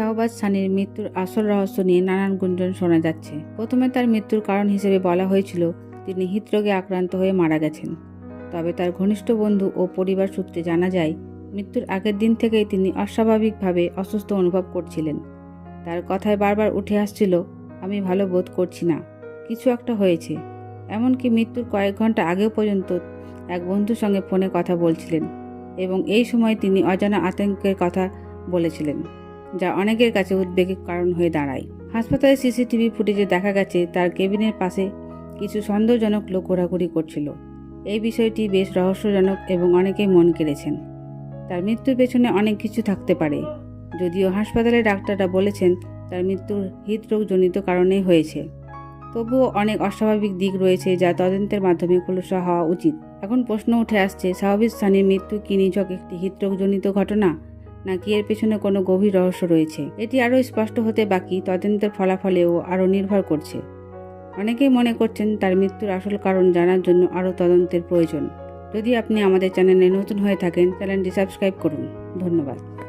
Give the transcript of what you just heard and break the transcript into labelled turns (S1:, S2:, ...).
S1: শাহবাজ সানির মৃত্যুর আসল রহস্য নিয়ে নানান গুঞ্জন শোনা যাচ্ছে। প্রথমে তার মৃত্যুর কারণ হিসেবে বলা হয়েছিল, তিনি হৃদরোগে আক্রান্ত হয়ে মারা গেছেন। তবে তার ঘনিষ্ঠ বন্ধু ও পরিবার সূত্রে জানা যায়, মৃত্যুর আগের দিন থেকেই তিনি অস্বাভাবিকভাবে অসুস্থ অনুভব করছিলেন। তার কথায় বারবার উঠে আসছিল, আমি ভালো বোধ করছি না। কিছু একটা হয়েছে। এমনকি মৃত্যুর কয়েক ঘণ্টা আগেও পর্যন্ত এক বন্ধুর সঙ্গে ফোনে কথা বলছিলেন এবং এই সময় তিনি অজানা আতঙ্কের কথা বলেছিলেন। যা অনেকের কাছে উদ্বেগের কারণ হয়ে দাঁড়ায়। হাসপাতালের সিসিটিভি ফুটেজে দেখা গেছে, তার কেবিনের পাশে কিছু সন্দেহজনক লোক ঘোরাঘুরি করছিল। এই বিষয়টি বেশ রহস্যজনক এবং অনেকেই মন কেড়েছেন। তার মৃত্যুর পেছনে অনেক কিছু থাকতে পারে। যদিও হাসপাতালের ডাক্তাররা বলেছেন, তার মৃত্যুর হৃদরোগজনিত কারণেই হয়েছে। তবুও অনেক অস্বাভাবিক দিক রয়েছে যা তদন্তের মাধ্যমে খোলসা হওয়া উচিত। এখন প্রশ্ন উঠে আসছে, স্বাভাবিক স্থানীয় মৃত্যু কি নিছক একটি হৃদরোগজনিত ঘটনা? নাকি এর পেছনে কোনো গভীর রহস্য রয়েছে? এটি আরও স্পষ্ট হতে বাকি তদন্তের ফলাফলেও আরও নির্ভর করছে। অনেকেই মনে করছেন তার মৃত্যুর আসল কারণ জানার জন্য আরও তদন্তের প্রয়োজন। যদি আপনি আমাদের চ্যানেলে নতুন হয়ে থাকেন, চ্যানেলটি সাবস্ক্রাইব করুন। ধন্যবাদ।